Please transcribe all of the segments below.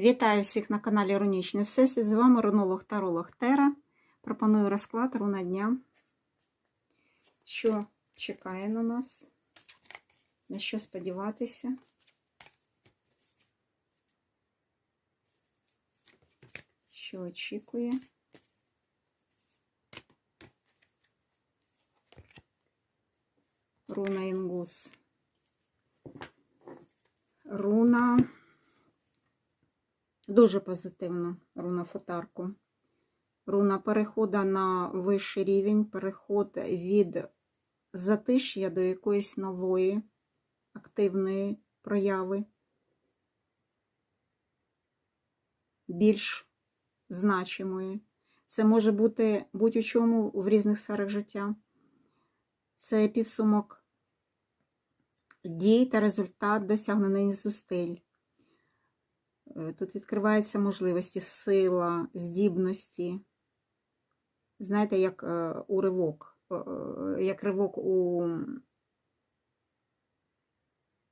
Вітаю всіх на каналі Рунічний Всесвіт. З вами рунолог Таролог Тера. Пропоную розклад руна дня. Що чекає на нас? На що сподіватися? Що очікує? Руна Інгус. Руна. Дуже позитивно руна футарку. Руна переходу на вищий рівень, переход від затиш'я до якоїсь нової активної прояви, більш значимої. Це може бути будь-у чому в різних сферах життя. Це підсумок дій та результат досягнений зусиль. Е, Тут відкриваються можливості, сила, здібності. Знаєте, як е, у ривок, е, як ривок у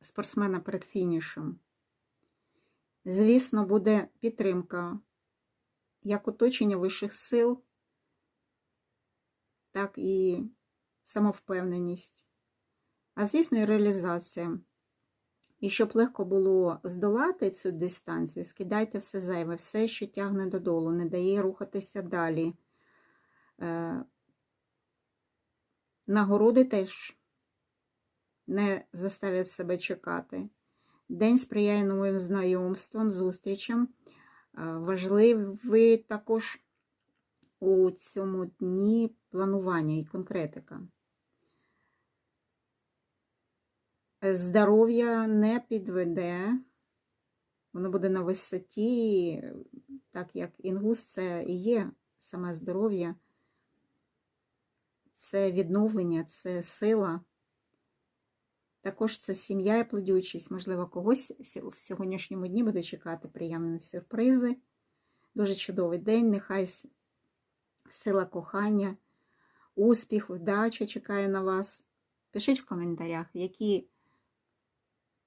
спортсмена перед фінішем. Звісно, буде підтримка як оточення вищих сил, так і самовпевненість. А звісно, і реалізація. І щоб легко було здолати цю дистанцію, скидайте все зайве, все, що тягне додолу, не дає рухатися далі. Е, Нагороди теж не заставлять себе чекати. День сприяє новим знайомствам, зустрічам. Е, Важливий також у цьому дні планування і конкретика. Здоров'я не підведе, воно буде на висоті, так як інгус це і є саме здоров'я, це відновлення, це сила. Також це сім'я і плодючість. Можливо, когось в сьогоднішньому дні буде чекати приємні сюрпризи. Дуже чудовий день. Нехай сила кохання, успіх, вдача чекає на вас. Пишіть в коментарях, які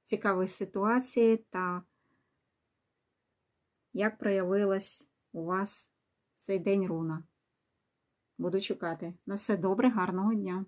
цікаві ситуації та як проявилась у вас цей день руна. Буду чекати. На все добре, гарного дня!